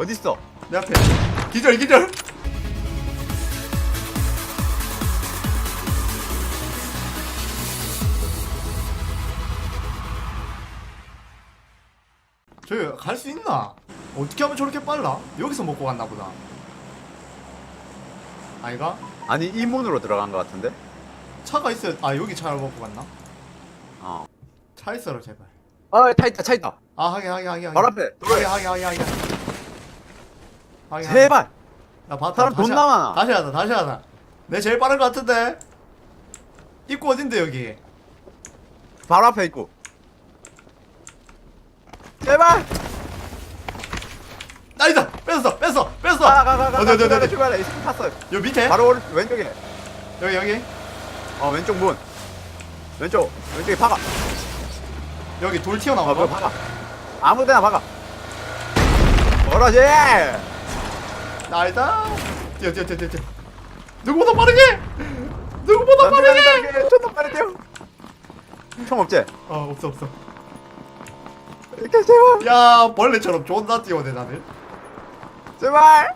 어딨어? 내 앞에 기절 기절 저기 갈 수 있나? 어떻게 하면 저렇게 빨라? 여기서 먹고 갔나 보다 아이가? 아니 이 문으로 들어간 것 같은데? 차가 있어야 아 여기 차를 먹고 갔나? 어. 차 있어라 제발 아 차 있다 차 있다. 아 하게 하게 하게 하게 바로 앞에. 하게 하게 하게 하게 하게 제발. 나 봤다 사람 다시 존나 하- 많아. 다시 하자 다시 하자 내 제일 빠른 거 같은데 입구 어딘데 여기 바로 앞에 있고. 제발. 나이다 뺐어 뺐어 뺐어 가가가가. 어디 어디 어디 어디 출발해. 스키 탔어. 여기 밑에 바로 오른 왼쪽에. 여기 여기 어 왼쪽 문. 왼쪽 왼쪽에 박아. 여기 돌어 튀어나온 그거 거 박아. 아무데나 박아. 그러지. 나이다 뛰어 뛰어 뛰어 뛰어 뛰어. 누구보다 빠르게 누구보다 빠르게. 존나 뛰어. 총 없지? 어 없어 없어 이렇게 제발. 야 벌레처럼 존나 뛰어내 나는 제발.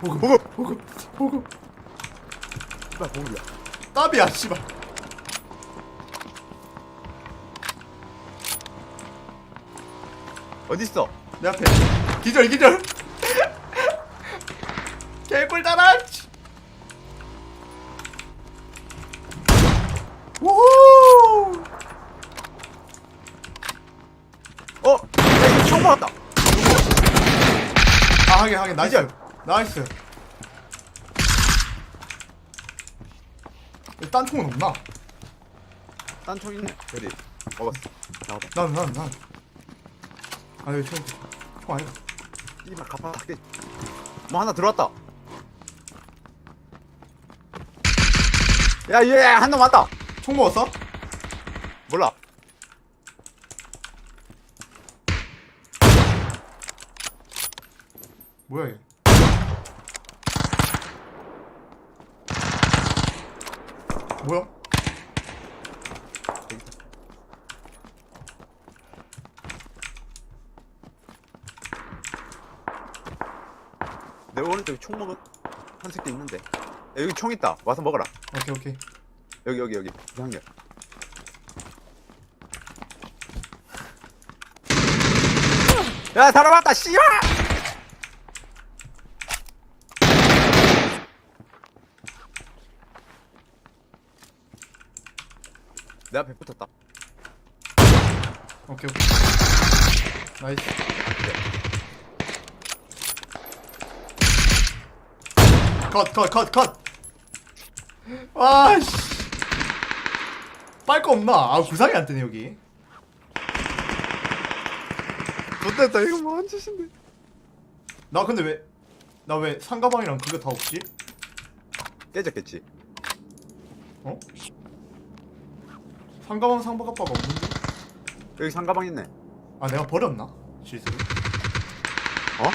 보급 보급. 보급 보급 제발 보급이야. 따비야 씨발 어딨어? 내 앞에 기절 기절 달아 오 어? 야 이거 총 먹었다. 아 하게 하게 나이스. 나이스 딴 총은 없나? 딴총 있네. 여기 먹었어. 나와봐. 난 난 난 아 여기 총, 총 아니다 가파 닦게. 뭐 하나 들어왔다. 야, 얘, 한놈 왔다. 총 먹었어? 몰라. 뭐야 얘 뭐야? 내 오른쪽에 총 먹은 한 새끼 있는데. 야, 여기 총 있다. 와서 먹어라. 오케이 오케이 여기, 여기, 여기. 이상해. 야, 왔다, 씨발! 내 앞에 붙었다. 오케이 오케이 나이스 컷 컷 컷 컷 와씨 빨 거 없나? 아 구상이 안 뜨네 여기 못됐다, 이거 뭐한 짓인데. 나 근데 왜 나 왜 상가방이랑 그거 다 없지? 깨졌겠지. 어? 상가방 상가방가 없는데? 여기 상가방 있네. 아 내가 버렸나? 실수로? 어?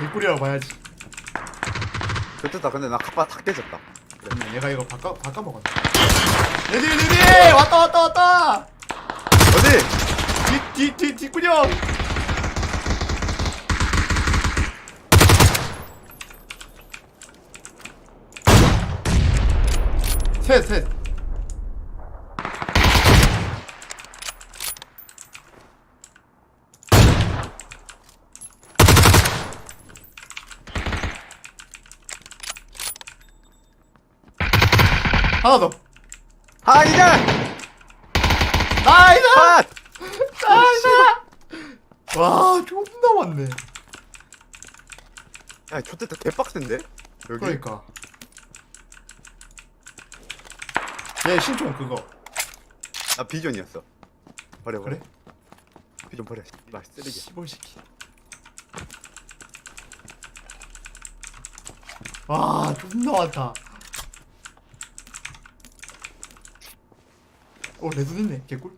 개꿀이라고 봐야지. 됐다, 근데 나 카파 다 깨졌다. 그래, 얘가 이거 바꿔 바꿔 먹었다. 내뒤 내뒤 왔다 왔다 왔다! 어디? 뒤뒤뒤 뒷구녕! 셋 셋 하나 더 아, 이제! 나이스 아! 나이스 와 존나 많네 야, 좋됐다. 개빡센데? 여기? 그러니까 얘 신총 그거 나 비전이었어. 버려, 버려. 그래? 비전 버려. 말 쓰레기. 시벌 새끼 와 존나 많다 어 레드 됐네 개꿀.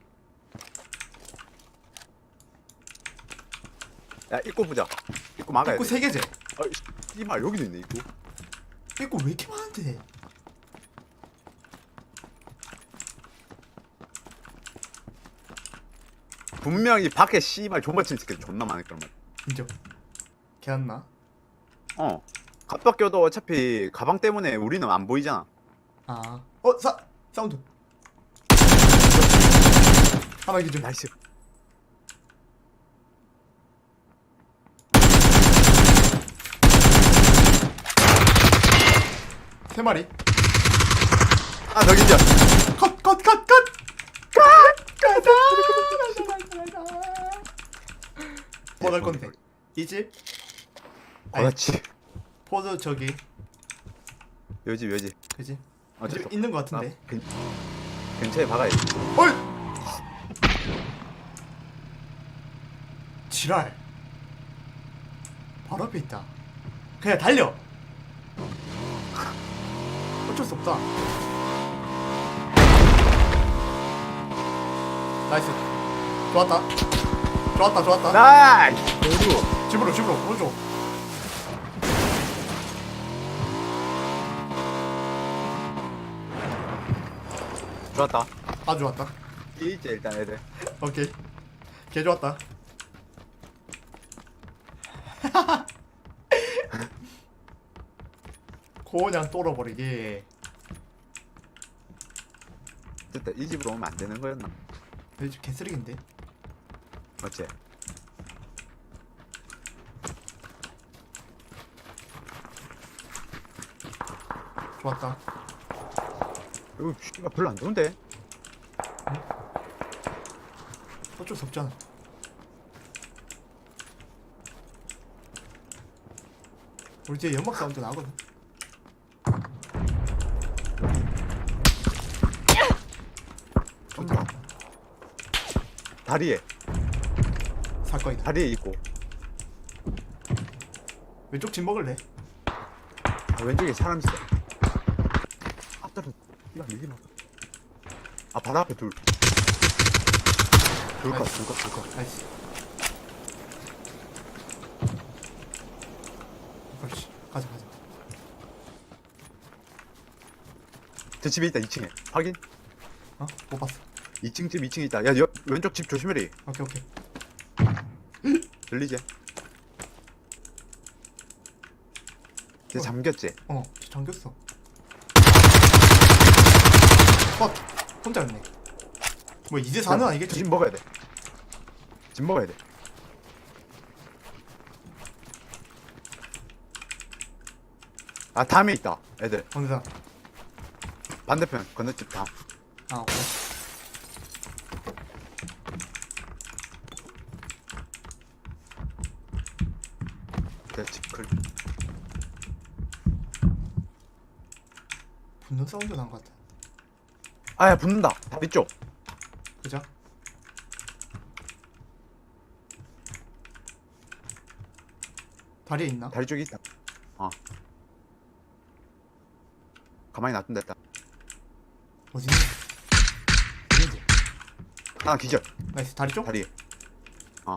야 입구 보자. 입구 막아야 입구 돼. 3개제 아, 이- 이마 여기도 있네 입구. 입구 왜 이렇게 많은데? 분명히 밖에 씨발 존버침 새끼 존나 많을 거란 말이야. 인정. 개안나? 어. 갓바뀌어도 어차피 가방 때문에 우리는 안 보이잖아. 아어 사! 사운드. 하나 기준 나이스. 세 마리 하나 더 기절. 컷컷컷컷 가자 뭐갈 건데 이집 그렇지. 포즈 저기 요지 요지. 그지 됐어. 있는 거 같은데 아, 근, 근처에 박아야지. 어이 지랄. 바로 앞에 있다. 그냥 달려. 어쩔 수 없다. 나이스. 좋았다. 좋았다 좋았다. 나이스. 집으로 집으로 오른쪽. 좋았다. 아주 좋았다. 이제 일단 애들. 오케이. 개 좋았다 그냥 뚫어버리기 됐다. 이 집으로 오면 안 되는 거였나? 내집 개쓰레기인데 어째? 좋았다 이거 별로 안 좋은데? 어쩔 수 없잖아 우리 뒤에 연막 사운드 나거든 좀 더. 다리에 사건이다 다리에 있고 왼쪽 집 먹을래? 아, 왼쪽에 사람 있어. 앞다리 이거 밀리 마. 아 바로 앞에 둘. 둘 것, 나이스. 둘 것, 둘 것. 나이스 그렇지 가자 가자 저 집에 있다 2층에. 확인. 어? 못 봤어 2층 집 2층에 있다. 야, 옆, 왼쪽 집 조심해라. 오케이 오케이 들리지? 쟤 잠겼지? 어 잠겼어 컷 혼자였네 뭐 이제 4는 아니겠지? 집 먹어야 돼. 집 먹어야 돼. 아, 다음에 있다. 애들. 어느 사람? 반대편 건너집 다. 아 오케이 내 집 클. 붙는 사운드 난 것 같아 아야 붙는다. 다리 쪽. 그죠? 다리에 있나? 다리 쪽에 있다. 어. 가만히 놔둔다 했다. 어딘지 어딘지 하나 기절. 나이스 다리 쪽? 다리에. 어.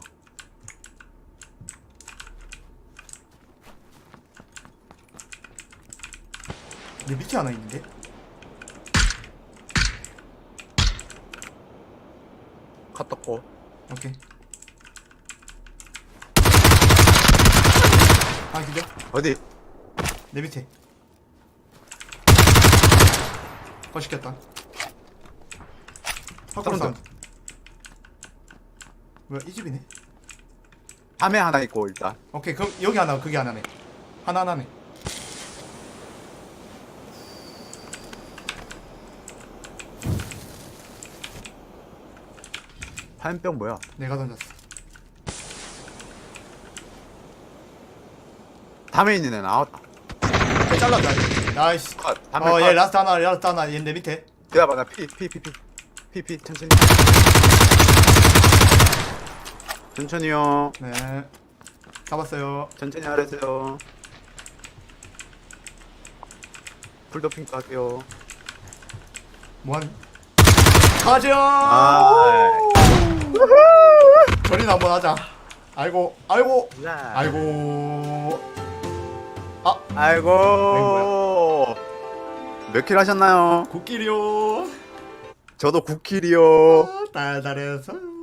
내 밑에 하나 있는데? 컷 떴고. 오케이 아 기죠? 어디? 내 밑에 거 시켰다 확보로 사운드. 사운드 뭐야 이 집이네 밤에 하나 있고 일단. 오케이 그럼 여기 하나 그게 하나네 하나 하나네 화염병 뭐야? 내가 던졌어 밤에 있는 애 나왔다. 오케이 잘랐다 나이스 컷. 밤에 어얘 컷. 라스트 하나 라스트 하나 얘내 밑에 기다려봐 나피피 피피 피피 천천히. 천천히요. 네. 잡았어요. 천천히 하래세요. 풀도핑 갈게요. 뭐하니 가자 아 저리나 한번 하자. 아이고 아이고. 아 아이고. 아이고. 몇 킬 하셨나요? 코끼리요 저도 9킬이요. 달달해서